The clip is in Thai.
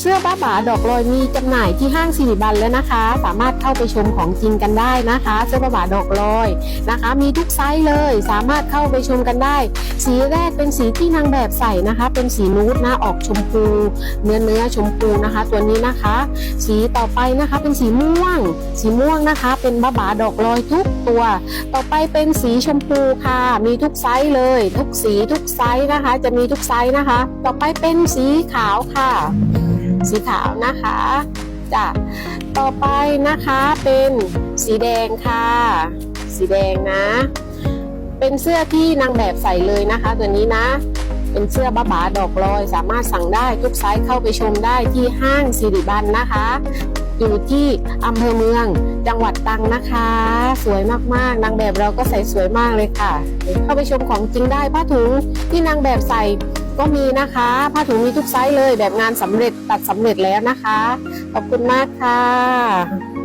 เสื้อบ้าบาดอกลอยมีจำหน่ายที่ห้างสิริบันแล้วนะคะ สามารถเข้าไปชมของจริงกันได้นะคะ เสื้อบ้าบาดอกลอยนะคะ มีทุกไซส์เลย สามารถเข้าไปชมกันได้ สีแรกเป็นสีที่นางแบบใส่นะคะ เป็นสีนูดนะออกชมพู เนื้อเนื้อชมพูนะคะ ตัวนี้นะคะ สีต่อไปนะคะเป็นสีม่วง สีม่วงนะคะ เป็นบ้าบาดอกลอยทุกตัว ต่อไปเป็นสีชมพูค่ะ มีทุกไซส์เลย ทุกสีทุกไซส์นะคะ จะมีทุกไซส์นะคะ ต่อไปเป็นสีขาวค่ะ สีขาวนะคะจ้ะต่อไปนะคะเป็นสีแดงค่ะ สีแดงนะ เป็นเสื้อที่นางแบบใส่เลยนะคะตัวนี้นะ เป็นเสื้อบ้าบาดอกลอย สามารถสั่งได้ทุกไซส์เข้าไปชมได้ที่ห้างสิริบันนะคะ อยู่ที่อำเภอเมือง จังหวัดตรังนะคะ สวยมากๆ นางแบบเราก็ใส่สวยมากเลยค่ะ เข้าไปชมของจริงได้ผ้าถุงที่นางแบบใส่ก็มีนะคะ ผ้าถุงมีทุกไซส์เลยแบบงานสำเร็จตัดสำเร็จแล้วนะคะ ขอบคุณมากค่ะ